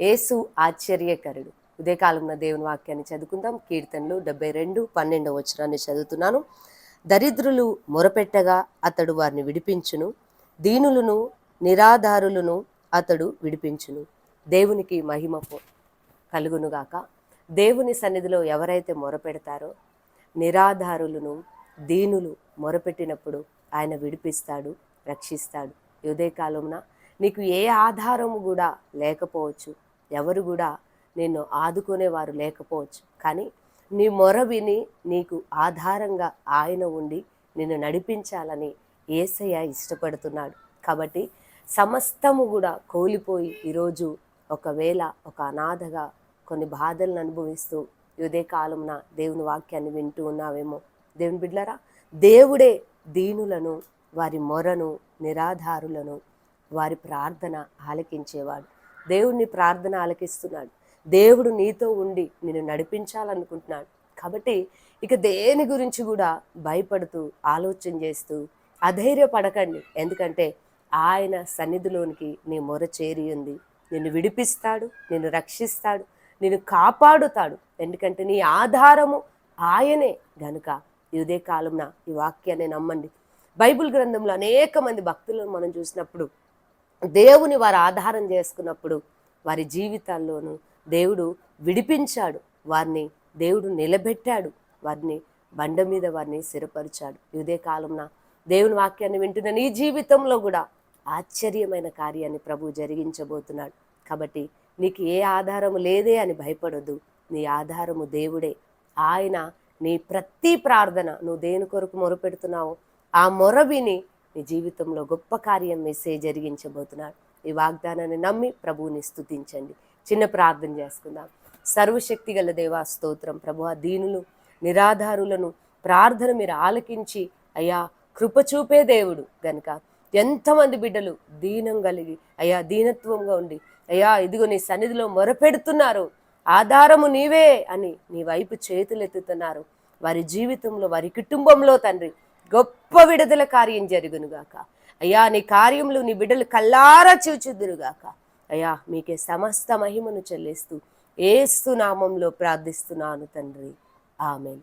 ఏసు ఆశ్చర్యకరుడు. ఉదయకాలంలో దేవుని వాక్యాన్ని చదువుకుందాం. కీర్తనలు డెబ్బై రెండు పన్నెండవ వచనాన్ని చదువుతున్నాను. దరిద్రులు మొరపెట్టగా అతడు వారిని విడిపించును. దీనులను నిరాధారులను అతడు విడిపించును. దేవునికి మహిమ కలుగునుగాక దేవుని సన్నిధిలో ఎవరైతే మొరపెడతారో నిరాధారులను దీనులు మొరపెట్టినప్పుడు ఆయన విడిపిస్తాడు రక్షిస్తాడు. ఈ ఉదయకాలంన నీకు ఏ ఆధారము కూడా లేకపోవచ్చు. ఎవరు కూడా నిన్ను ఆదుకునేవారు లేకపోవచ్చు. కానీ నీ మొర విని నీకు ఆధారంగా ఆయన ఉండి నిన్ను నడిపించాలని ఏసయ్య ఇష్టపడుతున్నాడు. కాబట్టి సమస్తము కూడా కోల్పోయి ఈరోజు ఒకవేళ ఒక అనాథగా కొన్ని బాధలను అనుభవిస్తూ ఇదే కాలంన దేవుని వాక్యాన్ని వింటూ ఉన్నావేమో. దేవుని బిడ్లరా దేవుడే దీనులను వారి మొరను నిరాధారులను వారి ప్రార్థన ఆలకించేవాడు. దేవుడిని ప్రార్థన ఆలకిస్తున్నాడు దేవుడు నీతో ఉండి నిన్ను నడిపించాలనుకుంటున్నాడు. కాబట్టి ఇక దేని గురించి కూడా భయపడుతూ ఆలోచన చేస్తూ అధైర్యపడకండి. ఎందుకంటే ఆయన సన్నిధిలోనికి నీ మొర చేరి ఉంది. నిన్ను విడిపిస్తాడు నిన్ను రక్షిస్తాడు నిన్ను కాపాడుతాడు. ఎందుకంటే నీ ఆధారము ఆయనే గనుక. ఇదే కాలంన ఈ వాక్యాన్ని నమ్మండి. బైబిల్ గ్రంథంలో అనేక మంది భక్తులను మనం చూసినప్పుడు దేవుని వారు ఆధారం చేసుకున్నప్పుడు వారి జీవితాల్లోనూ దేవుడు విడిపించాడు. వారిని దేవుడు నిలబెట్టాడు. వారిని బండ మీద వారిని స్థిరపరిచాడు. ఇదే కాలంన దేవుని వాక్యాన్ని వింటున్న నీ జీవితంలో కూడా ఆశ్చర్యమైన కార్యాన్ని ప్రభు జరిగించబోతున్నాడు. కాబట్టి నీకు ఏ ఆధారము లేదే అని భయపడొద్దు. నీ ఆధారము దేవుడే. ఆయన నీ ప్రతి ప్రార్థన నువ్వు దేని కొరకు మొరపెడుతున్నావో ఆ మొర విని నీ జీవితంలో గొప్ప కార్యం మెస్సే జరిగించబోతున్నాడు. ఈ వాగ్దానాన్ని నమ్మి ప్రభువుని స్తుతించండి. చిన్న ప్రార్థన చేసుకుందాం. సర్వశక్తి గల దేవా స్తోత్రం. ప్రభు దీనులు నిరాధారులను ప్రార్థన మీరు ఆలకించి అయ్యా కృప చూపే దేవుడు గనుక. ఎంతమంది బిడ్డలు దీనం కలిగి అయ్యా దీనత్వంగా ఉండి అయ్యా ఇదిగో నీ సన్నిధిలో మొరపెడుతున్నారు. ఆధారము నీవే అని నీ వైపు చేతులెత్తుతున్నారు. వారి జీవితంలో వారి కుటుంబంలో తండ్రి గొప్ప విడుదల కార్యం జరుగునుగాక. అయ్యా నీ కార్యములు నీ బిడ్డలు కల్లారా చూచుదురుగాక. అయ్యా మీకే సమస్త మహిమను చెల్లిస్తూ ఏస్తు నామంలో ప్రార్థిస్తున్నాను తండ్రి. ఆమెన్.